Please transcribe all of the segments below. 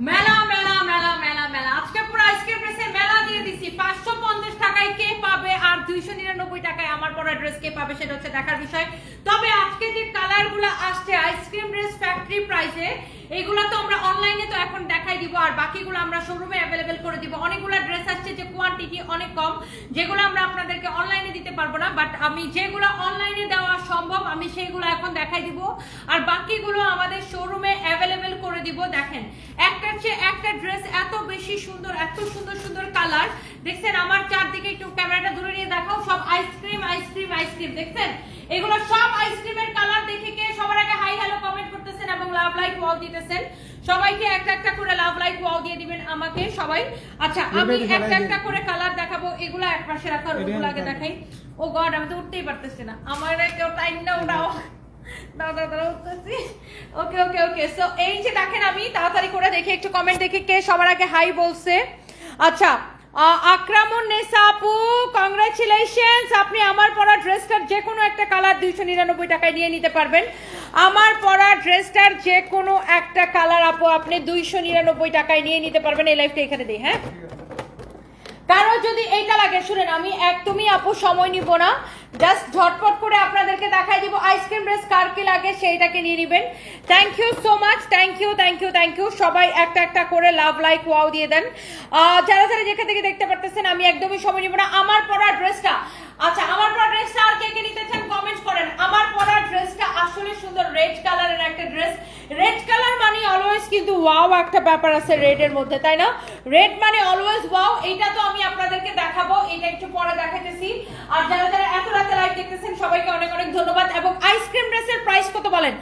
মেলা মেলা মেলা মেলা মেলা। আজকে পুরো আইসক্রিম রেসে মেলা দিয়ে দিছি। পাঁচশো পঞ্চাশ টাকায় কে পাবে আর দুইশো নিরানব্বই টাকায় আমার পরা ড্রেস কে পাবে সেটা হচ্ছে দেখার বিষয়। তবে আজকে যে কালারগুলো আসছে, আইসক্রিম ড্রেস ফ্যাক্টরি প্রাইসে এইগুলো তো আমরা অনলাইনে তো এখন দেখাই দিব, আর বাকিগুলো আমরা শোরুমে অ্যাভেলেবেল করে দিব। অনেকগুলো ড্রেস আসছে যে কোয়ান্টিটি অনেক কম, যেগুলো আমরা আপনাদেরকে অনলাইনে দিতে পারব না বাট আমি যেগুলো অনলাইনে দেওয়া সম্ভব, আমি সেইগুলো এখন দেখাই দিব। আর বাকিগুলো আমাদের শোরুমে অ্যাভেলেবেল করে দিব। দেখেন একটার চেয়ে একটা ড্রেস এত বেশি সুন্দর, এত সুন্দর সুন্দর কালার দেখছেন আমার চারদিকে একটু ক্যামেরাটা দূরে নিয়ে দেখাও সব আইসক্রিম আইসক্রিম আইসক্রিম দেখছেন? এগুলো সব আইসক্রিমের কালার দেখে কে সবার আগে হাই হ্যালো কমেন্ট করতেছেন এবং লাভ লাইক ওয়াও দিতেছেন। সবাইকে একটা একটা করে লাভ লাইক ওয়াও দিয়ে দিবেন আমাকে সবাই। আচ্ছা আমি একটা একটা করে কালার দেখাবো এগুলো এক পাশে রাখার ওগুলো আগে দেখাই। ও গড আমি তো উঠতেই পারতেছি না। আমার কেউ টাইম না দাদা ওকে ওকে ওকে সো এই যে দেখেন আমি তাড়াতাড়ি করে দেখি একটু কমেন্ট দেখি কে সবার আগে হাই বলছে। আচ্ছা আকরামুন নেসা আপু কংগ্রাচুলেশনস আপনি আমার পরা ড্রেসটার যে কোনো একটা কালার দুইশো নিরানব্বই টাকায় নিয়ে নিতে পারবেন। আমার পরা ড্রেসটার যে কোনো একটা কালার আপু, আপনি দুইশো নিরানব্বই টাকায় নিয়ে নিতে পারবেন। এই লাইফটা এখানে দিই হ্যাঁ? কারও যদি এইটা লাগে, শুনেন, আমি একদমই আপু সময় নিব না। জাস্ট ঝটপট করে আপনাদেরকে দেখাই দিব, আইসক্রিম ড্রেস কার কি লাগে সেইটাকে নিয়ে নেবেন। Thank you so much thank you thank you thank you সবাই একটা একটা করে লাভ লাইক ওয়াও দিয়ে দেন। যারা যারা যেখান থেকে দেখতে পারতেছেন, আমি একদমই সময় নিব না। আমার পরা ড্রেসটা আচ্ছা আমার পরা ড্রেসটা আর কে কে নিতে চান কমেন্ট করেন। আমার পরা ড্রেসটা আসলে সুন্দর রেড কালারের একটা ড্রেস রেড কালার মানে অলওয়েজ কিন্তু ওয়াও একটা ব্যাপার আছে রেড এর মধ্যে, তাই না? রেড মানে অলওয়েজ ওয়াও এটা তো আমি আপনাদেরকে দেখাবো, এটা একটু পরে দেখাতেছি আর যারা যারা এত রাতে লাইভ দেখতেছেন, সবাইকে অনেক অনেক ধন্যবাদ। এবং আইসক্রিম ড্রেসের প্রাইস কত বলেন?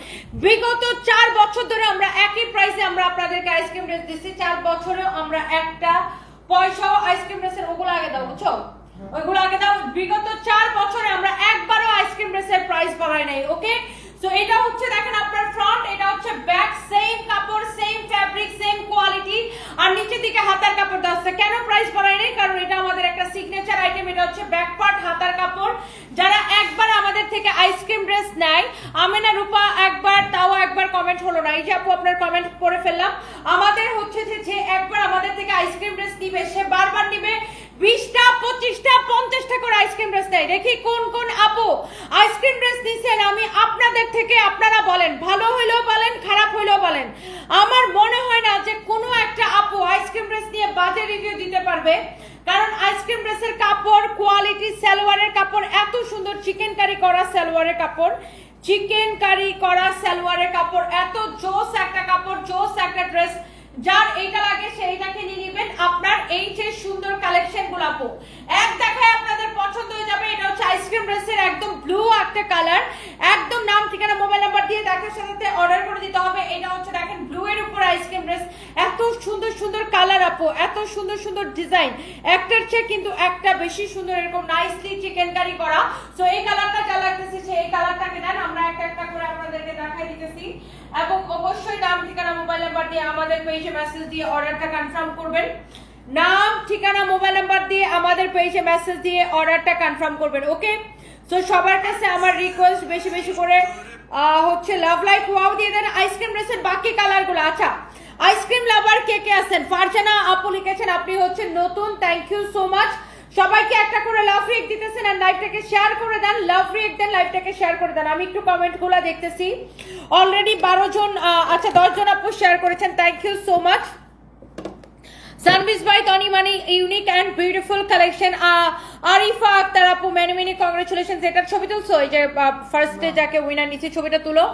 বিগত চার বছর ধরে আমরা একই প্রাইসে আমরা আপনাদেরকে আইসক্রিম ড্রেস দিচ্ছি। চার বছরেও আমরা একটা পয়সাও আইসক্রিম ড্রেসের ওগুলো আগে দাও, বুঝছ? ওইগুলো আগে দাও। বিগত চার বছরে আমরা একবারও আইসক্রিম ড্রেসের প্রাইস বাড়াই নাই ওকে সো এটা হচ্ছে দেখেন আপনার ফ্রন্ট এটা হচ্ছে ব্যাক সেম কাপড় সেম ফ্যাব্রিক সেম কোয়ালিটি আর নিচের দিকে হাতার কাপড় দেওয়া কেন প্রাইস বাড়াই নাই? কারণ এটা আমাদের একটা সিগনেচার আইটেম এটা হচ্ছে ব্যাক পার্ট হাতার কাপড়। যারা একবার আমাদের থেকে আইসক্রিম ড্রেস নেয় আমেনা রূপা, একবার, তাও একবার কমেন্ট হলো না। এই যে আপু, আপনার কমেন্ট করে ফেললাম। আমাদের হচ্ছে যে একবার আমাদের থেকে আইসক্রিম ড্রেস নিবে, সে বারবার নিবে। বিশটা, পঁচিশটা, পঞ্চাশটা করে আইসক্রিম নেয় দেখি কোন কোন আপু আইসক্রিম ড্রেস নিছেন, আমি আপনাদের থেকে আপনারা বলেন। ভালো হইলেও বলেন, খারাপ হইলেও বলেন। আমার মনে হয় না যে কোনো একটা আপু আইসক্রিম ড্রেস নিয়ে বাজে রিভিউ দিতে পারবে। কারণ আইসক্রিম ড্রেসের কাপড় কোয়ালিটি সালোয়ারের কাপড়, এত সুন্দর চিকেন কারি করা সালোয়ারের কাপড়। চিকেন কারি করা সালোয়ারের কাপড়, এত জোস একটা কাপড়, জোস একটা ড্রেস যার এইটা লাগে সেইটাকে নিয়ে নেবেন আপনার এই যে সুন্দর কালেকশনগুলো এক দেখায় আপনাদের পছন্দ হয়ে যাবে, এটা হচ্ছে আইসক্রিম ড্রেসের একদম ব্লু একটা কালার একদম নাম ঠিকানা মোবাইল নাম্বার দিয়ে দেখার সাথে অর্ডার করে দিতে হবে। এটা হচ্ছে দেখেন ব্লু এর উপর আইসক্রিম ড্রেস এত সুন্দর সুন্দর কালার আপু, এত সুন্দর সুন্দর ডিজাইন একটার চেয়ে কিন্তু একটা বেশি সুন্দর, এরকম নাইসলি চিকেন কারি করা। সো এই কালারটা যা লাগতেছে সে এই কালারটাকে নেন আমরা একটা একটা করে আপনাদেরকে দেখাই দিতেছি। এবং অবশ্যই নাম ঠিকানা মোবাইল নাম্বার দিয়ে আমাদের পেজে মেসেজ দিয়ে অর্ডারটা কনফার্ম করবেন। নাম, ঠিকানা মোবাইল নাম্বার দিয়ে আমাদের পেজে মেসেজ দিয়ে অর্ডারটা কনফার্ম করবেন ওকে তো সবার কাছে আমার রিকোয়েস্ট বেশি বেশি করে হচ্ছে লাভ লাইক ওয়াও দিয়ে দেন আইসক্রিম ড্রেসের বাকি কালারগুলো আচ্ছা আইসক্রিম লাভার কে কে আছেন? ফারজানা আপু লিখেছেন, আপনি হচ্ছেন নতুন থ্যাংক ইউ সো মাচ সবাইকে একটা করে লাভ রিয়েক্ট দিতেছেন আর লাইভটাকে শেয়ার করে দেন। লাভ রিয়েক্ট দেন লাইভটাকে শেয়ার করে দেন। আমি একটু কমেন্টগুলো দেখতেছি। অলরেডি বারো জন আচ্ছা দশ জন আপু শেয়ার করেছেন। Thank you so much service by Toni মানে unique and beautiful collection Arifa Akter আপু মেনি মেনি কংগ্রেচুলেশন এটার ছবি তুলছো? এই যে ফার্স্টে যাকে উইনার নিচে ছবিটা তুলো।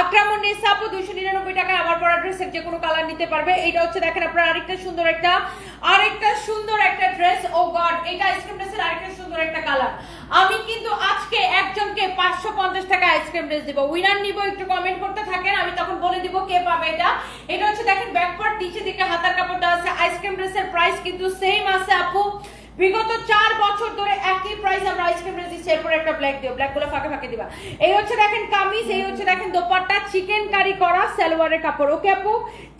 আক্রামন নিসা আপু দুইশো নিরানব্বই টাকায় আমার পরা ড্রেসের যে কোনো কালার নিতে পারবে। এটা হচ্ছে, দেখেন আপনার, আরেকটা সুন্দর একটা, আরেকটা সুন্দর একটা ড্রেস ও গড এটা আইসক্রিম ড্রেসের আরেকটা সুন্দর একটা কালার আমি কিন্তু একজনকে পাঁচশো পঞ্চাশ টাকা আইসক্রিম ড্রেস দিব। উইনার নিব একটু কমেন্ট করতে থাকেন, আমি তখন বলে দিব কে পাবে এটা। এটা হচ্ছে দেখেন ব্যাকপার্ট নিচে দিকে হাতার কাপড় দেওয়া আছে। আইসক্রিম ড্রেসের প্রাইস কিন্তু সেম আছে আপু। বিগত চার বছর ধরে একই প্রাইস আমরা আইসক্রিম ড্রেস দিচ্ছি। এরপর একটা ব্ল্যাক দিও। ব্ল্যাকগুলো ফাঁকে ফাঁকে দিবা। এই হচ্ছে দেখেন কামিজ, এই হচ্ছে দেখেন দোপাট্টা। চিকেন কারি করা সালোয়ারের কাপড় ওকে আপু?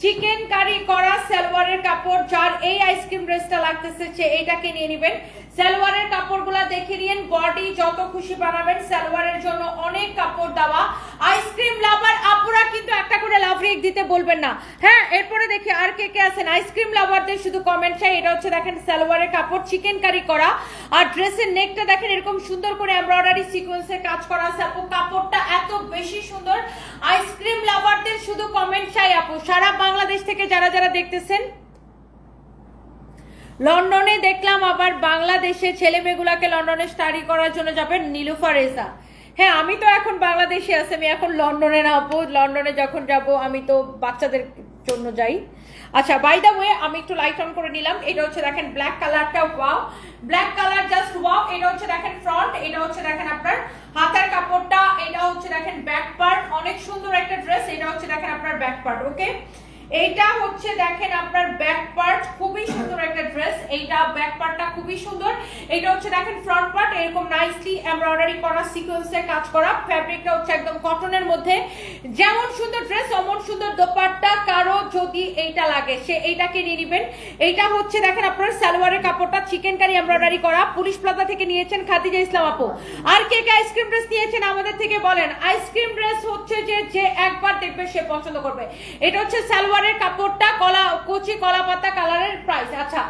চিকেন কারি করা সালোয়ারের কাপড়, যার এই আইসক্রিম ড্রেসটা লাগতেছে, সে এইটাকে নিয়ে নেবেন। সালোয়ারের কাপড়গুলো দেখে নিন। বডি যত খুশি বানাবেন, সালোয়ারের জন্য অনেক কাপড় দেওয়া। আইসক্রিম লাভার আপুরা কিন্তু একটা করে লাভ রেক দিতে বলবেন না। হ্যাঁ এরপরে দেখি আর কে কে আছেন। আইসক্রিম লাভারদের শুধু কমেন্ট চাই, এটা হচ্ছে দেখেন সালোয়ারের কাপড় চিকেন কারি করা। আর ড্রেসের নেকটা দেখেন এরকম সুন্দর করে এমব্রয়ডারি সিকোয়েন্সে কাজ করা আছে আপু। কাপড়টা এত বেশি সুন্দর। আইসক্রিম লাভারদের শুধু কমেন্ট চাই আপু। সারা বাংলাদেশ থেকে যারা যারা দেখতেছেন লন্ডনে দেখলাম আবার বাংলাদেশে ছেলে মেয়েগুলাকে লন্ডনে স্টাডি করার জন্য যাবেন নীলুফার রেজা হ্যাঁ আমি তো এখন বাংলাদেশে আছি, আমি এখন লন্ডনে না লন্ডনে যখন যাব, আমি তো বাচ্চাদের জন্য যাই। আচ্ছা বাই দ্য ওয়ে আমি একটু লাইট অন করে নিলাম। এটা হচ্ছে দেখেন ব্ল্যাক কালারটা wow black colour just wow এটা হচ্ছে দেখেন ফ্রন্ট এটা হচ্ছে দেখেন আপনার হাতার কাপড়টা, এটা হচ্ছে দেখেন ব্যাক পার্ট অনেক সুন্দর একটা ড্রেস এটা হচ্ছে দেখেন আপনার ব্যাক পার্ট ওকে এইটা হচ্ছে দেখেন আপনার ব্যাক পার্ট খুবই এইটা ব্যাক পার্টটা খুবই সুন্দর। এটা হচ্ছে দেখেন ফ্রন্ট পার্ট এরকম নাইসলি এমব্রয়ডারি করা সিকোয়েন্সে কাজ করা। ফ্যাব্রিকটা হচ্ছে একদম কটনের মধ্যে। যেমন সুন্দর ড্রেস অমন সুন্দর দোপাট্টা, কারও যদি এইটা লাগে, সে এইটাকে নিয়ে নিবেন। এইটা হচ্ছে দেখেন আপনার সালোয়ারের কাপড়টা চিকেন কারি এমব্রয়ডারি করা। পুলিশ প্লাজা থেকে নিয়েছেন খাদিজা ইসলাম আপু। আর কে কে আইসক্রিম ড্রেস নিয়েছেন আমাদের থেকে বলেন। আইসক্রিম ড্রেস হচ্ছে যে যে একবার দেখবে সে পছন্দ করবে। এটা হচ্ছে সালোয়ারের কাপড়টা, কলা, কচি কলা পাতা কালারের প্রাইস আচ্ছা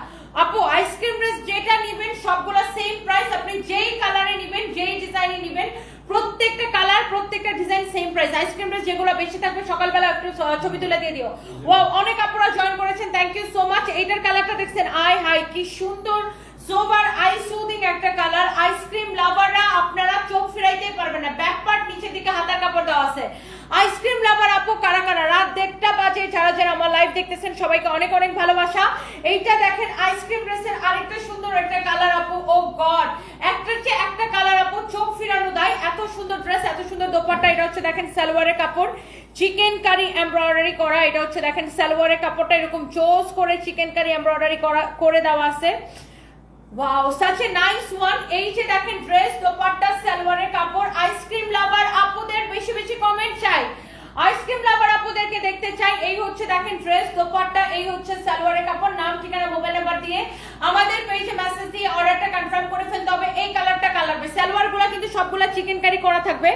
আপু আইসক্রিম ড্রেস যেটা নেবেন, সবগুলো সেম প্রাইস আপনি যেই কালারে নিবেন, যেই ডিজাইনে নিবেন, প্রত্যেকটা কালার প্রত্যেকটা design same price ice cream dress যেগুলো বেশি থাকবে, সকালবেলা একটু ছবি তুলে দিয়ে দিও। ও অনেক আপুরা জয়েন করেছেন। থ্যাংক ইউ সো মাচ এইটার কালারটা দেখছেন। আই, হাই, কি সুন্দর। সোবার আই সুদিং একটা কালার আইসক্রিম লাভাররা আপনারা চোখ ফিরাইতেই পারবেন না। ব্যাক পার্ট নিচের দিকে হাতার কাপড় দেওয়া আছে। আইসক্রিম লাভার আপু কারা কারা রাত দেড়টা বাজে। যারা যারা আমার লাইভ দেখতেছেন, সবাইকে অনেক অনেক ভালোবাসা। এইটা দেখেন, আইসক্রিম ড্রেসের আরেকটা সুন্দর একটা কালার আপু। ও গড একটার চেয়ে একটা কালার আপু, চোখ ফিরানো দেয়। এত সুন্দর ড্রেস এত সুন্দর দোপাট্টা। এটা হচ্ছে দেখেন সালোয়ারের কাপড়। চিকেন কারি এমব্রয়ডারি করা। এটা হচ্ছে দেখেন সালোয়ারের কাপড়টা। এরকম চোজ করে চিকেন কারি এমব্রয়ডারি করা করে দেওয়া আছে। Wow such a nice one এই যে দেখেন ড্রেস দোপাট্টা সালোয়ারের কাপড় আইসক্রিম লাভার আপুদের বেশি বেশি কমেন্ট চাই। আইসক্রিম লাভার আপুদেরকে দেখতে চাই, এই হচ্ছে দেখেন ড্রেস দোপাট্টা, এই হচ্ছে সালোয়ারের কাপড়, নাম, ঠিকানা মোবাইল নাম্বার দিয়ে আমাদের পেজে মেসেজ দিয়ে অর্ডারটা কনফার্ম করে ফেলতে হবে। এই কালারটা কালার সালোয়ারগুলা কিন্তু সবগুলা চিকেন কারি করা থাকবে।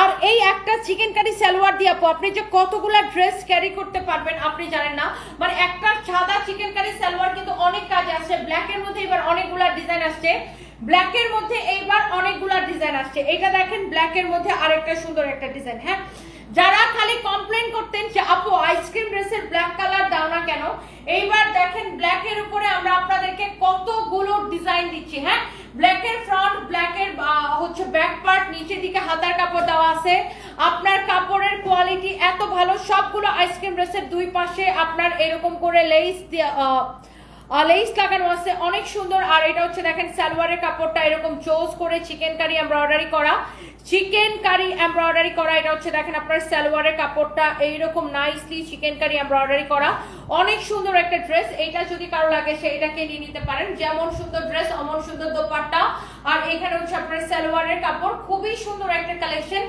আর এই একটা চিকেন কারি সালোয়ার দিয়ে আপু, আপনি যে কতগুলা ড্রেস ক্যারি করতে পারবেন আপনি জানেন না মানে একটা সাদা চিকেন কারি সালোয়ার কিন্তু অনেক কাজে আসছে। ব্ল্যাক এর মধ্যে এবার অনেকগুলা ডিজাইন আসছে। ব্ল্যাক এর মধ্যে এইবার অনেকগুলা ডিজাইন আসছে। এটা দেখেন ব্ল্যাক এর মধ্যে আরেকটা সুন্দর একটা ডিজাইন হ্যাঁ? যারা খালি কমপ্লেন করতেন যে, আপু আইসক্রিম ড্রেসের ব্ল্যাক কালার দাও না কেন? এইবার দেখেন ব্ল্যাক এর উপরে আমরা আপনাদেরকে কতগুলো ডিজাইন দিচ্ছি হ্যাঁ? ব্ল্যাক এর ফ্রন্ট ব্ল্যাক এর হচ্ছে ব্যাক পার্ট নিচের দিকে হাতার কাপড় দেওয়া আছে। আপনার কাপড়ের কোয়ালিটি এত ভালো, সবগুলো আইসক্রিম ড্রেসের দুই পাশে আপনার এরকম করে লেস লেস লাগানো আছে, অনেক সুন্দর। আর এটা হচ্ছে দেখেন, সালোয়ারের কাপড়টা এরকম চোজ করে চিকেন কারি এমব্রয়ডারি করা। চিকেন কারি এমব্রয়ডারি করা, এটা হচ্ছে দেখেন আপনার সালোয়ারের কাপড়টা, এইরকম নাইসলি চিকেন কারি এমব্রয়ডারি করা। অনেক সুন্দর একটা ড্রেস এইটা যদি কারও লাগে, সে এটাকে নিয়ে নিতে পারেন। যেমন সুন্দর ড্রেস অমন সুন্দর দোপাট্টা। আর এখানে হচ্ছে আপনার সালোয়ারের কাপড়, খুবই সুন্দর একটা কালেকশন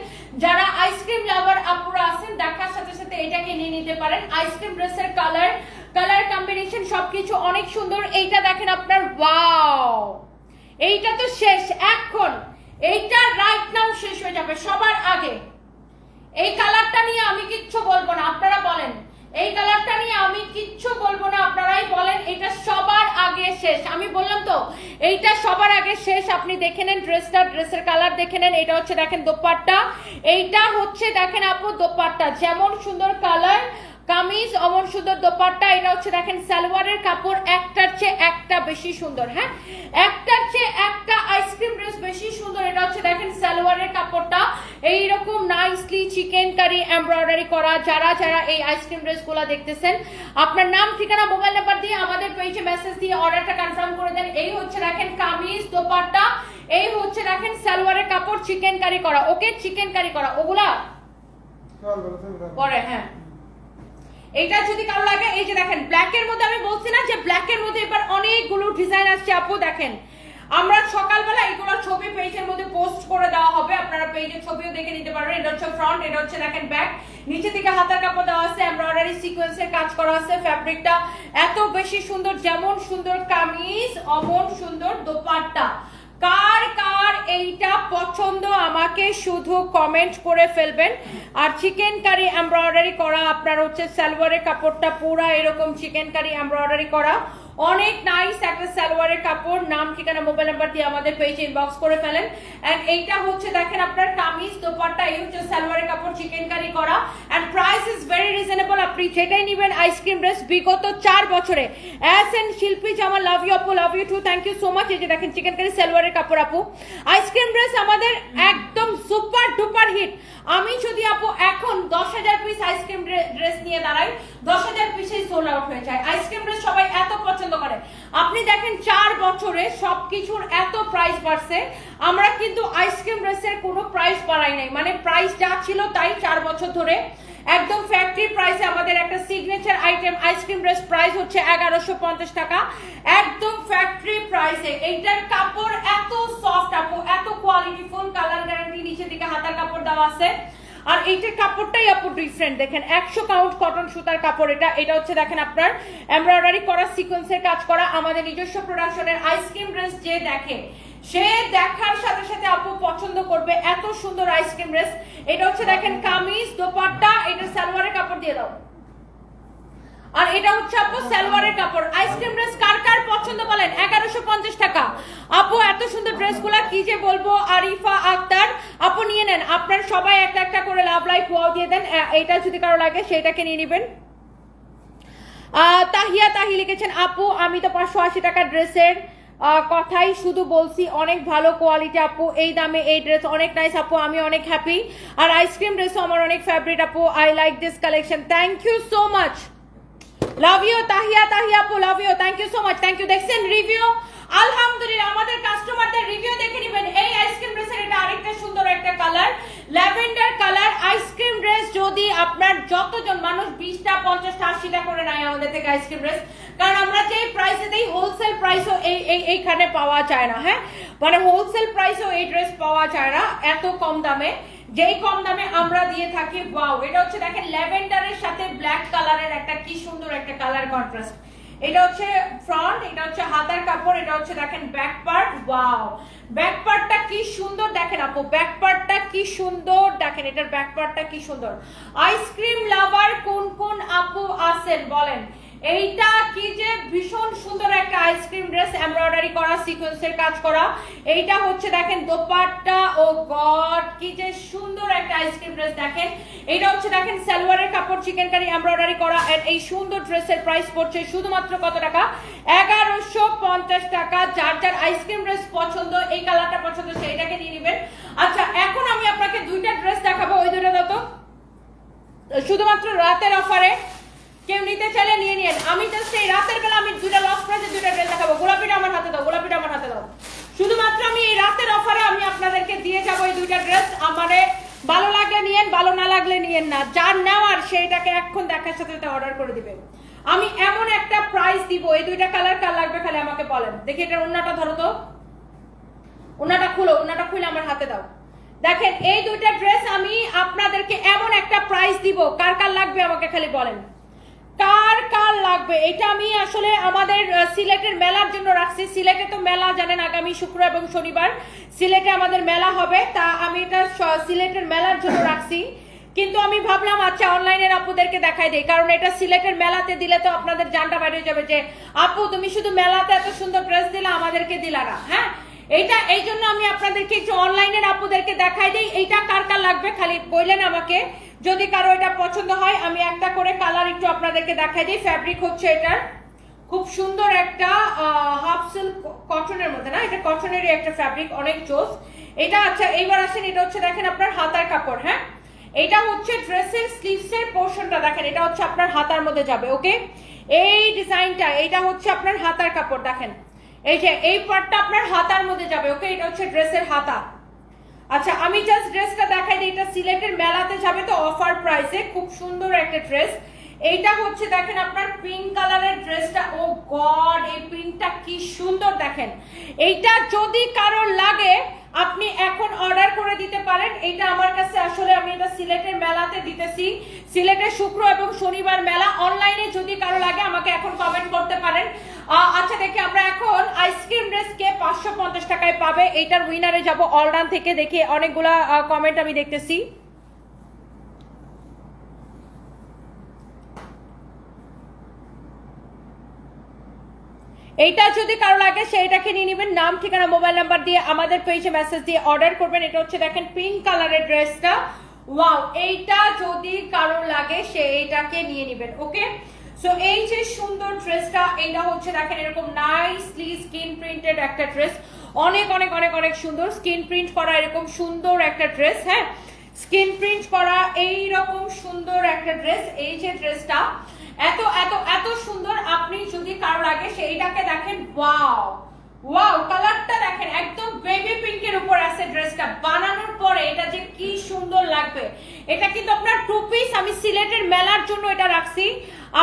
যারা আইসক্রিম লাভার আপুরা আছেন, দেখার সাথে সাথে এটাকে নিয়ে নিতে পারেন। আইসক্রিম ড্রেসের কালার কালার কম্বিনেশন সবকিছু অনেক সুন্দর। এইটা দেখেন আপনার, ওয়াও! এইটা তো শেষ, এখন। এইটা রাইট নাও শেষ হয়ে যাবে, সবার আগে। এই কালারটা নিয়ে আমি কিচ্ছু বলব না, আপনারা বলেন। এই কালারটা নিয়ে আমি কিচ্ছু বলব না, আপনারাই বলেন, এটা সবার আগে শেষ। আমি বললাম তো, এইটা সবার আগে শেষ, আপনি দেখে নেন ড্রেসটা, ড্রেসের কালার দেখে নেন, এটা হচ্ছে দেখেন দোপাট্টা। এইটা হচ্ছে দেখেন আপু দোপাট্টা, যেমন সুন্দর কালার কামিজ অমন সুন্দর দোপাট্টা এটা হচ্ছে দেখেন সালোয়ারের কাপড় একটার চেয়ে একটা বেশি সুন্দর হ্যাঁ? একটার চেয়ে একটা আইসক্রিম ড্রেস বেশি সুন্দর এটা হচ্ছে দেখেন সালোয়ারের কাপড়টা। এইরকম নাইসলি চিকেন কারি এমব্রয়ডারি করা যারা যারা এই আইসক্রিম ড্রেসগুলো দেখতেছেন আপনার নাম ঠিকানা মোবাইল নাম্বার দিয়ে আমাদের পেজে মেসেজ দিয়ে অর্ডারটা কনফার্ম করে দেন। এই হচ্ছে দেখেন কামিজ দোপাট্টা এই হচ্ছে দেখেন সালোয়ারের কাপড় চিকেন কারি করা ওকে চিকেন কারি করা ওগুলা? পরে হ্যাঁ। এইটা যদি কারও লাগে, এই যে দেখেন ব্ল্যাক এর মধ্যে আমি বলছি না যে ব্ল্যাক এর মধ্যে এবার অনেকগুলো ডিজাইন আসছে। আপু, দেখেন, আমরা সকালবেলা এগুলো ছবি পেজের মধ্যে পোস্ট করে দেওয়া হবে। আপনারা পেজের ছবিও দেখে নিতে পারবেন। এটা হচ্ছে ফ্রন্ট এটা হচ্ছে দেখেন ব্যাক নিচে থেকে হাতার কাপড় দেওয়া আছে। এমব্রয়ডারি সিকোয়েন্সের কাজ করা আছে ফ্যাব্রিকটা এত বেশি সুন্দর, যেমন সুন্দর কামিজ, অমন সুন্দর দোপাট্টা। কার কার এইটা পছন্দ আমাকে শুধু কমেন্ট করে ফেলবেন। আর চিকেন কারি এমব্রয়ডারি করা, আপনার হচ্ছে সালোয়ারের কাপড়টা পুরা এরকম চিকেন কারি এমব্রয়ডারি করা। অনেক নাইস একটা সালোয়ারের কাপড়, নাম, ঠিকানা মোবাইল নাম্বার দিয়ে আমাদের পেজে ইনবক্স করে ফেলেন। এন্ড এইটা হচ্ছে, দেখেন আপনার কামিজ, দোপাট্টা, এই হচ্ছে সালোয়ারের কাপড় chikankari. And price is very reasonable আপনি যেটাই নেবেন আইসক্রিম ড্রেস বিগত চার বছরে। অ্যাস এন্ড শিল্পী জামা লাভ ইউ আপু love you too thank you so much এই যে দেখেন চিকেন কারি সালোয়ারের কাপড় আপু। আইসক্রিম ড্রেস আমাদের একদম সুপার ডুপার হিট আমি যদি আপু এখন দশ হাজার পিস আইসক্রিম ড্রেস নিয়ে দাঁড়াই, দশ হাজার পিসেই সোল আউট হয়ে যায়। আইসক্রিম ড্রেস সবাই এত পছন্দ করে। আপনি দেখেন চার বছরে সবকিছুর এত প্রাইস বাড়ছে। আমরা কিন্তু আইসক্রিম ড্রেসের কোনো প্রাইস বাড়াই নাই। মানে প্রাইস যা ছিল তাই চার বছর ধরে। একদম ফ্যাক্টরি প্রাইসে আমাদের একটা signature item ice cream dress price হচ্ছে এগারোশো পঞ্চাশ টাকা। একদম ফ্যাক্টরি প্রাইসে এইটার কাপড় এত সফট আপু এত কোয়ালিটি ফুল কালার গ্যারান্টি নিচে দিকে হাতার কাপড় দেওয়া আছে। আর এইটার কাপড়টাই আপু ডিফারেন্ট দেখেন, একশো কাউন্ট কটন সুতার কাপড় এটা এটা হচ্ছে দেখেন আপনার এমব্রয়ডারি করা সিকোয়েন্সের কাজ করা, আমাদের নিজস্ব প্রোডাকশনের আইসক্রিম ড্রেস যে দেখে, সে দেখার সাথে সাথে আপু পছন্দ করবে এত সুন্দর আইসক্রিম ড্রেস এটা হচ্ছে দেখেন কামিজ, দোপাট্টা, এটা সালোয়ারের কাপড় দিয়ে দাও। আর এটা হচ্ছে আপু সালোয়ারের কাপড়। আইসক্রিম ড্রেস কার কার পছন্দ বলেন? এগারোশো পঞ্চাশ টাকা। আপু, এত সুন্দর ড্রেসগুলা, কি যে বলব, আরিফা আক্তার। আপু, নিয়ে নেন। আপনার সবাই একটা একটা করে লাভ লাইফ ওয়াও দিয়ে দেন। এ- এইটা যদি কারও লাগে সেটাকে নিয়ে নেবেন। তাহিয়া তাহি লিখেছেন, আপু, আমি তো পাঁচশো আশি টাকা ড্রেসের কথাই শুধু বলছি, অনেক ভালো কোয়ালিটি আপু। এই দামে এই ড্রেস অনেক নাইস আপু, আমি অনেক হ্যাপি আর আইসক্রিম ড্রেসও আমার অনেক ফেভারিট আপু। I like this collection thank you so much love you Tahiya Tahiya আপু love you thank you so much thank you দেখছেন রিভিউ আলহামদুলিল্লাহ, আমাদের কাস্টমারদের রিভিউ দেখে নেবেন। এই আইসক্রিম ড্রেসের এটা আরেকটা সুন্দর একটা colour lavender colour ice cream dress যদি আপনার যতজন মানুষ বিশটা, পঞ্চাশটা, আশিটা করে নেয় আমাদের থেকে আইসক্রিম ড্রেস কারণ আমরা যে প্রাইসে দিই হোলসেল প্রাইসও এই এই, এইখানে পাওয়া যায় না হ্যাঁ? মানে হোলসেল প্রাইসও এই ড্রেস পাওয়া যায় না এত কম দামে। যেই কম দামে আমরা দিয়ে থাকি ওয়াও এটা হচ্ছে দেখেন ল্যাভেন্ডারের সাথে ব্ল্যাক কালারের একটা কি সুন্দর একটা কালার কন্ট্রাস্ট এটা হচ্ছে ফ্রন্ট হাতার কাপড়, এটা হচ্ছে দেখেন ব্যাক পার্ট ওয়াও ব্যাক পার্টটা কি সুন্দর দেখেন আপু ব্যাক পার্টটা কি সুন্দর দেখেন, এটার ব্যাক পার্টটা কি সুন্দর। আইসক্রিম লাভার কোন কোন আপু আছেন বলেন? এইটা কি যে ভীষণ সুন্দর একটা আইসক্রিম ড্রেস এমব্রয়ডারি করা সিকোয়েন্সের কাজ করা। এইটা হচ্ছে দেখেন দোপাট্টা, ও গড, কি যে সুন্দর একটা আইসক্রিম ড্রেস দেখেন। এইটা হচ্ছে দেখেন সালোয়ারের কাপড় চিকেন কারি এমব্রয়ডারি করা এই সুন্দর ড্রেসের প্রাইস পড়ছে শুধুমাত্র কত টাকা? এগারোশো পঞ্চাশ টাকা। যার যার আইসক্রিম ড্রেস পছন্দ, এই কালারটা পছন্দ, সেইটাকে নিয়ে নেবেন। আচ্ছা এখন আমি আপনাকে দুইটা ড্রেস দেখাবো। ওই দুটো তো। শুধুমাত্র রাতের অফারে কেউ নিতে চাইলে নিয়ে নিন আমি জাস্ট এই রাতের বেলা আমি দুটা লস প্রাইসে দুটা ড্রেস দেখাবো। গোলাপিটা আমার হাতে দাও, গোলাপিটা আমার হাতে দাও। শুধুমাত্র আমি এই রাতের অফারে আমি আপনাদেরকে দিয়ে যাব এই দুইটা ড্রেস। আমারে ভালো লাগলে নিয়েন, ভালো না লাগলে নিয়েন না। যার নেওয়ার সেইটাকে এখন দেখার সাথে সাথে অর্ডার করে দিবে। আমি এমন একটা প্রাইস দিব, এই দুইটা কালার কার লাগবে খালি আমাকে বলেন। দেখি এটার অন্যটা ধরো তো। ওনাটা খুলো ওনাটা খুলে আমার হাতে দাও। দেখেন, এই দুইটা ড্রেস আমি আপনাদেরকে এমন একটা প্রাইস দিব। কার কার লাগবে আমাকে খালি বলেন। কার কার লাগবে? এটা আমি আসলে আমাদের সিলেটের মেলার জন্য রাখছি। সিলেটে তো মেলা জানেন, আগামী শুক্র এবং শনিবার। সিলেটে আমাদের মেলা হবে, তা আমি এটা সিলেটের মেলার জন্য রাখছি। কিন্তু আমি ভাবলাম আচ্ছা অনলাইনের আপুদেরকে দেখাই দেই। কারণ এটা সিলেটের মেলাতে দিলে তো আপনাদের জানটা বাইরে যাবে যে, আপু, তুমি শুধু মেলাতে এত সুন্দর ড্রেস দিলা, আমাদেরকে দিলা না হ্যাঁ? এইটা, এই জন্য আমি আপনাদেরকে একটু অনলাইনের আপুদেরকে দেখাই দিই। এইটা কার কার লাগবে? খালি বললেন আমাকে। যদি কারও এটা পছন্দ হয়, আমি একটা করে কালার একটু আপনাদেরকে দেখাই দিই। ফ্যাব্রিক হচ্ছে এটার। খুব সুন্দর একটা হাফ সিল্ক কটনের মধ্যে, না? এটা কটনেরই একটা ফ্যাব্রিক অনেক জোস। এটা আচ্ছা এইবার আসেন, এটা হচ্ছে দেখেন আপনার হাতার কাপড় হ্যাঁ? এটা হচ্ছে ড্রেসের স্লিভসের পোর্শনটা দেখেন, এটা হচ্ছে আপনার হাতার মধ্যে যাবে ওকে এই ডিজাইনটা এটা হচ্ছে আপনার হাতার কাপড়, দেখেন। এই যে, এই পার্টটা আপনার হাতার মধ্যে যাবে ওকে এটা হচ্ছে ড্রেসের হাতা। আচ্ছা আমি জাস্ট ড্রেসটা দেখাই দিই এটা সিলেটের মেলাতে যাবে তো অফার প্রাইসে খুব সুন্দর একটা ড্রেস এইটা হচ্ছে দেখেন আপনার পিঙ্ক কালারের ড্রেসটা ও গড, এই প্রিন্টটা কি সুন্দর দেখেন। এইটা যদি কারোর লাগে, আপনি এখন অর্ডার করে দিতে পারেন। এটা আমার কাছে আসলে আমি এটা সিলেটের মেলাতে দিতেছি। সিলেটের শুক্র এবং শনিবার মেলা। অনলাইনে যদি কারও লাগে, আমাকে এখন কমেন্ট করতে পারেন। আচ্ছা দেখি আমরা এখন আইসক্রিম ড্রেস কে পাঁচশো পঞ্চাশ টাকায় পাবে। এইটার উইনারে যাব। অলরান থেকে দেখি অনেকগুলা কমেন্ট আমি দেখতেছি। এইটা যদি কারও লাগে, সেইটাকে নিয়ে নেবেন। নাম, ঠিকানা, মোবাইল নাম্বার দিয়ে আমাদের পেজে মেসেজ দিয়ে অর্ডার করবেন। এটা হচ্ছে দেখেন পিঙ্ক কালারের ড্রেসটা। ওয়াও এইটা যদি কারও লাগে, সে এইটাকে নিয়ে নেবেন, ওকে? সো এই যে সুন্দর ড্রেসটা, এইটা হচ্ছে দেখেন এরকম নাইসলি স্কিন প্রিন্টেড একটা ড্রেস অনেক অনেক অনেক অনেক সুন্দর স্কিন প্রিন্ট করা এরকম সুন্দর একটা ড্রেস হ্যাঁ? স্কিন প্রিন্ট করা এই রকম সুন্দর একটা ড্রেস এই যে ড্রেসটা এত এত এত সুন্দর আপনি যদি কারও লাগে সেইটাকে দেখেন, ওয়াও ওয়াও, কালারটা দেখেন, একদম বেবি পিঙ্কের উপর আছে ড্রেসটা বানানোর পরে এটা যে কি সুন্দর লাগবে। এটা কিন্তু আপনার টু পিস আমি সিলেটের মেলার জন্য এটা রাখছি।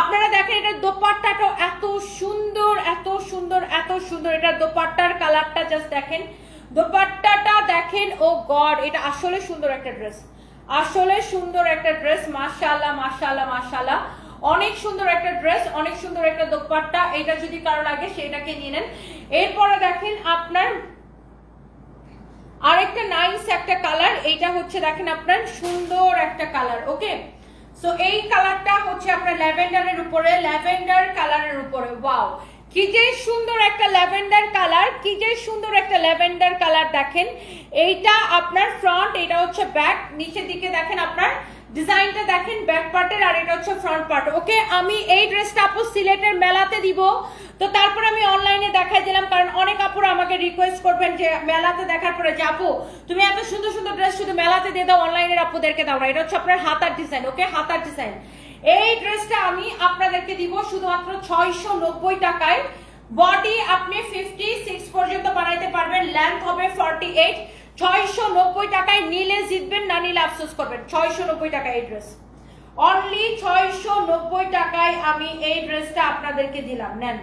আপনারা দেখেন এটা দোপাট্টাটাও এত সুন্দর এত সুন্দর এত সুন্দর। এটা দোপাট্টার কালারটা জাস্ট দেখেন। দোপাট্টাটা দেখেন, ও গড, এটা আসলে সুন্দর একটা ড্রেস আসলে সুন্দর একটা ড্রেস মাশাআল্লাহ মাশাআল্লাহ মাশাআল্লাহ। অনেক সুন্দর একটা ড্রেস অনেক সুন্দর একটা দোপাট্টা। এটা যদি কারও লাগে, সেটাকে নিয়ে নেন। এরপরে দেখেন আপনার আরেকটা নাইস একটা কালার এইটা হচ্ছে দেখেন আপনার সুন্দর একটা কালার ওকে সো এই কালারটা হচ্ছে আপনার ল্যাভেন্ডারের উপরে ল্যাভেন্ডার কালারের উপরে ওয়াও কি যে সুন্দর একটা ল্যাভেন্ডার কালার কি যে সুন্দর একটা ল্যাভেন্ডার কালার দেখেন। এইটা আপনার ফ্রন্ট এটা হচ্ছে ব্যাক নিচের দিকে দেখেন আপনার ডিজাইনটা দেখেন ব্যাক পার্টের আর এটা হচ্ছে ফ্রন্ট পার্ট ওকে, আমি এই ড্রেসটা আপু সিলেটের মেলাতে দিব। তো তারপর আমি অনলাইনে দেখাই দিলাম, কারণ অনেক আপুরা আমাকে রিকোয়েস্ট করবেন যে মেলাতে দেখার পরে যে, আপু, তুমি এত সুন্দর সুন্দর ড্রেস শুধু মেলাতে দিয়ে দাও অনলাইনের আপুদেরকে দাও না। এটা হচ্ছে আপনার হাতার ডিজাইন ওকে? হাতার ডিজাইন এই ড্রেসটা আমি আপনাদেরকে দিব শুধুমাত্র ছয়শো নব্বই টাকায়। বডি আপনি ফিফটি সিক্স পর্যন্ত বানাইতে পারবেন লেন্থ হবে ফর্টি এইট ছয়শো নব্বই টাকায় নিলে জিতবেন, না নিলে আফসোস করবেন। ছয়শো নব্বই টাকা এই ড্রেস অনলি ছয়শো নব্বই টাকায় আমি এই ড্রেসটা আপনাদেরকে দিলাম। নেন।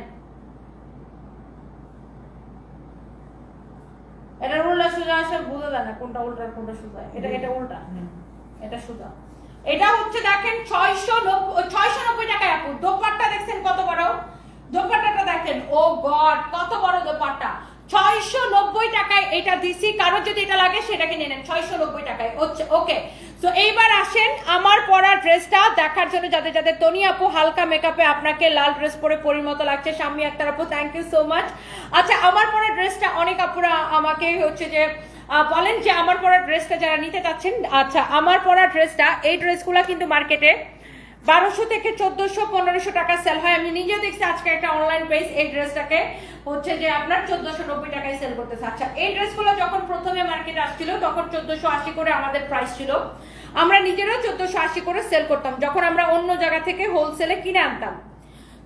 এটা উল্টা সোজা আসলে বোঝা যায় না কোনটা উল্টা কোনটা সোজা। এটা এটা উল্টা। এটা সোজা। এটা হচ্ছে দেখেন ছয়শো নব্বই ছয়শো নব্বই টাকায় আপু। দোপাট্টা দেখছেন কত বড়? দোপাট্টাটা দেখেন। ও গড, কত বড় দোপাট্টা। ছয়শো নব্বই টাকায় এটা দিছি কারও যদি এটা লাগে নেন ছয়শো নব্বই টাকায় ওকে এইবার আসেন, আমার পরা ড্রেসটা দেখার জন্য যাদের আপু আপনাকে লাল ড্রেস পরে পরিণত লাগছে স্বামী থ্যাংক ইউ সো মাচ আচ্ছা আমার ড্রেসটা, অনেক আপুরা আমাকে হচ্ছে যে বলেন যে আমার ড্রেসটা যারা নিতে চাচ্ছেন আচ্ছা আমার ড্রেসটা, এই ড্রেসগুলা কিন্তু মার্কেটে বারোশো থেকে চোদ্দশো, পনেরোশো টাকা সেল হয়। আমি নিজেও দেখছি আজকে একটা অনলাইন পেজ এই ড্রেসটাকে হচ্ছে যে আপনার চোদ্দশো নব্বই টাকায় সেল করতেছে। আচ্ছা এই ড্রেসগুলো যখন প্রথমে মার্কেট আসছিল, তখন চোদ্দশো আশি করে আমাদের প্রাইস ছিল। আমরা নিজেরাও চোদ্দশো আশি করে সেল করতাম, যখন আমরা অন্য জায়গা থেকে হোলসেলে কিনে আনতাম।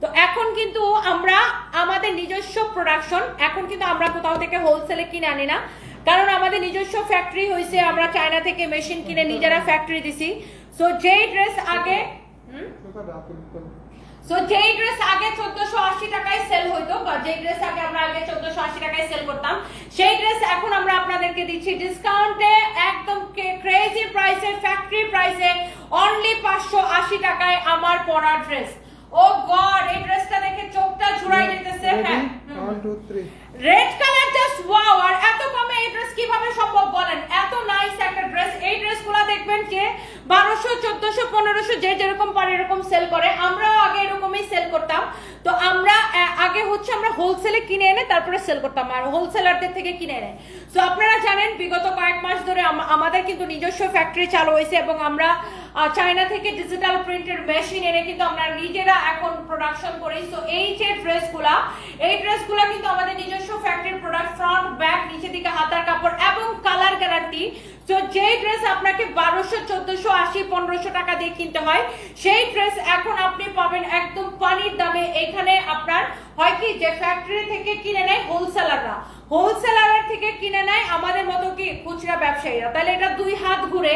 তো এখন কিন্তু আমরা, আমাদের নিজস্ব প্রোডাকশন এখন কিন্তু আমরা কোথাও থেকে হোলসেলে কিনে আনি না। কারণ আমাদের নিজস্ব ফ্যাক্টরি হয়েছে আমরা চায়না থেকে মেশিন কিনে নিজেরা ফ্যাক্টরি দিছি। সো যেই ড্রেস আগে সো যেই ড্রেস আগে চোদ্দশো আশি টাকায় সেল হইতো বা যেই ড্রেস আগে আমরা আগে চোদ্দশো আশি টাকায় সেল করতাম সেই ড্রেস এখন আমরা আপনাদেরকে দিচ্ছি ডিসকাউন্টে একদম ক্রেজি প্রাইসে ফ্যাক্টরি প্রাইসে অনলি পাঁচশো আশি টাকায় আমার পরা ড্রেস ও গড এই ড্রেসটা দেখে চোখটা ঝুরাই যেতেছে হ্যাঁ। হুম। One, two, three. Red colour just wow আর এত কমে এই ড্রেস কীভাবে সম্ভব বলেন? এত নাইস একটা ড্রেস এই ড্রেসগুলো দেখবেন যে বারোশো, চোদ্দশো, পনেরোশো, যে যেরকম পারে এরকম সেল করে। আমরাও আগে এরকমই সেল করতাম। তো আমরা আগে হচ্ছে আমরা হোলসেলে কিনে এনে তারপরে সেল করতাম, আর হোলসেলারদের থেকে কিনে এনে। তো আপনারা জানেন, বিগত কয়েক মাস ধরে আমাদের কিন্তু নিজস্ব ফ্যাক্টরি চালু হয়েছে এবং আমরা চায়না থেকে ডিজিটাল প্রিন্টের মেশিন এনে কিন্তু আমরা নিজেরা এখন প্রোডাকশন করি। তো এই যে ড্রেসগুলা এই ড্রেসগুলা কিন্তু আমাদের নিজস্ব ফ্যাক্টরির প্রোডাক্ট ফ্রন্ট ব্যাক নিচে দিকে হাতার কাপড় এবং কালার গ্যারান্টি তো যেই ড্রেস আপনাকে বারোশো, চোদ্দশো, আশি, পনেরোশো টাকা দিয়ে কিনতে হয়, সেই ড্রেস এখন আপনি পাবেন একদম পানির দামে। এখানে আপনার হয় কি, যে ফ্যাক্টরি থেকে কিনে নেয় হোলসেলাররা হোলসেলারের থেকে কিনে নেয় আমাদের মতো কি, খুচরা ব্যবসায়ীরা। তাহলে এটা দুই হাত ঘুরে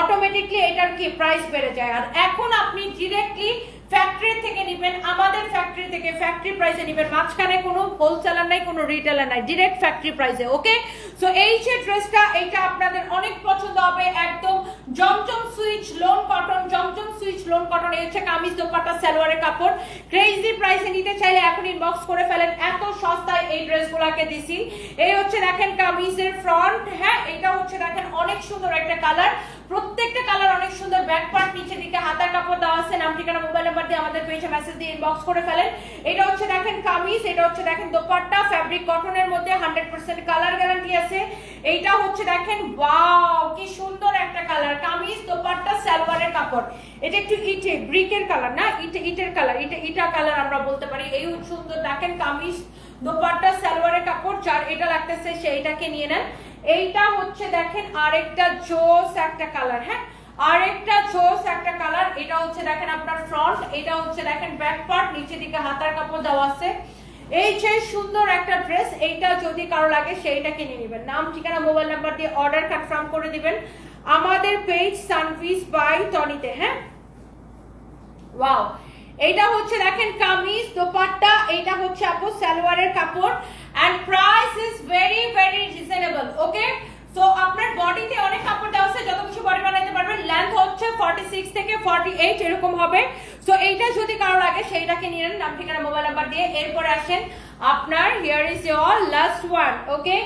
অটোমেটিকলি এটার কি প্রাইস বেড়ে যায়। আর এখন আপনি ডিরেক্টলি ফ্যাক্টরি থেকে নেবেন, আমাদের ফ্যাক্টরি থেকে ফ্যাক্টরি প্রাইসে নেবেন। মাঝখানে কোনো হোলসেলার নাই, কোনো রিটেলার নাই ডিরেক্ট ফ্যাক্টরি প্রাইসে ওকে সো এই যে ড্রেসটা এটা আপনাদের অনেক পছন্দ হবে, একদম Zamzam Swiss lawn cotton Zamzam Swiss lawn cotton এই হচ্ছে কামিজ দোপাট্টা, সালোয়ারের কাপড়। ক্রেজি প্রাইসে নিতে চাইলে এখন ইনবক্স করে ফেলেন, এত সস্তায় এই ড্রেসগুলোকে দিছি। এই হচ্ছে দেখেন কামিজের ফ্রন্ট হ্যাঁ এটা হচ্ছে দেখেন অনেক সুন্দর একটা কালার প্রত্যেকটা কালার অনেক সুন্দর। ব্যাক পার্ট নিচে দিকে হাতার কাপড় দেওয়া আছে, নাম, ঠিকানা মোবাইল নাম্বার দিয়ে আমাদের পেজে মেসেজ দিয়ে ইনবক্স করে ফেলেন। এটা হচ্ছে দেখেন কামিজ, এটা হচ্ছে দেখেন দোপাট্টা ফ্যাব্রিক কটনের মধ্যে হান্ড্রেড পার্সেন্ট কালার গ্যারান্টি আছে। এইটা হচ্ছে দেখেন ওয়াও কি সুন্দর একটা কালার কামিজ, দোপাট্টা, সালোয়ারের কাপড়। এটা একটু ইটে ব্রিকের কালার না? ইটে, ইটের কালার ইটে, ইটা কালার আমরা বলতে পারি। এই সুন্দর দেখেন কামিজ দোপাট্টা, সালোয়ারের কাপড়, যার এটা লাগতেছে সেইটাকে নিয়ে নেন। এইটা হচ্ছে দেখেন আরেকটা জোস একটা কালার হ্যাঁ? আরেকটা জোস একটা কালার, এটা হচ্ছে দেখেন আপনার ফ্রন্ট, এটা হচ্ছে দেখেন ব্যাক পার্ট নিচে দিকে হাতার কাপড় দেওয়া আছে। এই যে সুন্দর একটা ড্রেস, এইটা যদি কারও লাগে সেইটা কিনে নেবেন। নাম, ঠিকানা, মোবাইল নাম্বার দিয়ে অর্ডার কনফার্ম করে দিবেন। আমাদের পেজ সানভিস বাই টনিতে হ্যাঁ? ওয়াও এইটা হচ্ছে দেখেন কামিজ, দোপাট্টা, এইটা হচ্ছে আপু সালোয়ারের কাপড়। And price is very very reasonable okay so আপনার বডিতে অনেক কাপড় দেওয়া আছে, যত কিছু বডি বানাইতে পারবেন। লেন্থ হচ্ছে 46 থেকে 48 এরকম হবে। সো এইটা যদি কারও লাগে, সেইটাকে নিয়ে নেন। নাম ঠিকানা মোবাইল নাম্বার দিয়ে। এরপর আসেন, আপনার here is your last one okay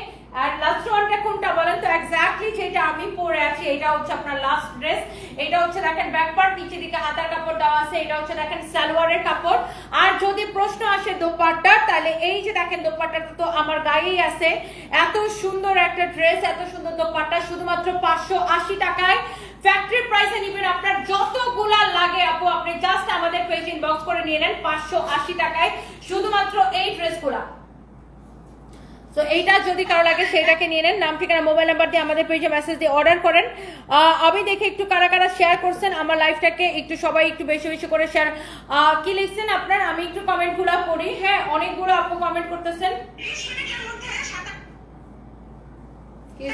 R last ওয়ানটা কোনটা বলেন তো? এক্স্যাক্টলি যেটা আমি পরে আছি, এটা হচ্ছে আপনার লাস্ট ড্রেস এটা হচ্ছে দেখেন ব্যাক পার্ট নিচে দিকে হাতার কাপড় দেওয়া আছে, এটা হচ্ছে দেখেন সালোয়ারের কাপড়। আর যদি প্রশ্ন আসে দোপাট্টার তাহলে এই যে দেখেন দোপাট্টাটা তো আমার গায়েই আছে। এত সুন্দর একটা ড্রেস এত সুন্দর দোপাট্টা, শুধুমাত্র পাঁচশো আশি টাকায়। ফ্যাক্টরি প্রাইসে নিবেন আপনার যতগুলা লাগে আপু, আপনি জাস্ট আমাদের পেজ ইনবক্স করে নিয়ে নেন পাঁচশো আশি টাকায়। শুধুমাত্র এই ড্রেসগুলা তো এইটা যদি কারও লাগে সেটাকে নিয়ে নেন। নাম, ঠিকানা, মোবাইল নাম্বার দিয়ে আমাদের পেজে মেসেজ দিয়ে অর্ডার করেন। আমি দেখে একটু কারা কারা শেয়ার করছেন, আমার লাইফটাকে একটু সবাই একটু বেশি বেশি করে শেয়ার কি লিখছেন আপনার? আমি একটু কমেন্টগুলো পড়ি। হ্যাঁ অনেকগুলো আপু কমেন্ট করতেছেন। কি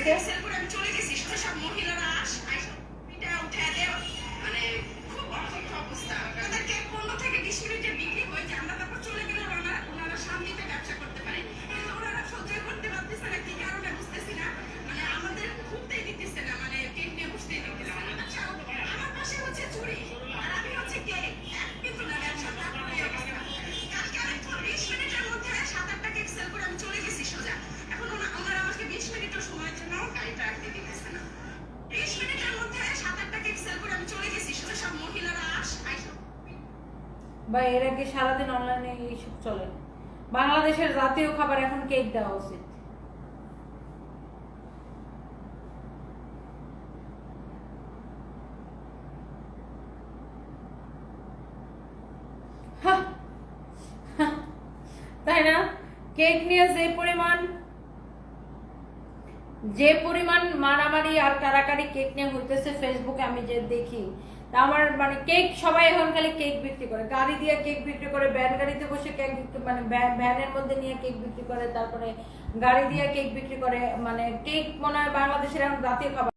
বা এর আগে সারাদিন অনলাইনে এইসব চলে। বাংলাদেশের জাতীয় খাবার এখন কেক দেওয়া উচিত। তাই না? কেক নিয়ে যে পরিমাণ যে পরিমাণ মারামারি আর কারাকারি কেক নিয়ে হইতেছে ফেসবুকে আমি যে দেখি আমার মানে কেক, সবাই এখন খালি কেক বিক্রি করে। গাড়ি দিয়ে কেক বিক্রি করে ভ্যান গাড়িতে বসে কেক বিক্রি মানে ভ্যানের মধ্যে নিয়ে কেক বিক্রি করে, তারপরে গাড়ি দিয়ে কেক বিক্রি করে। মানে কেক মনে হয় বাংলাদেশের এখন জাতীয় খাবার।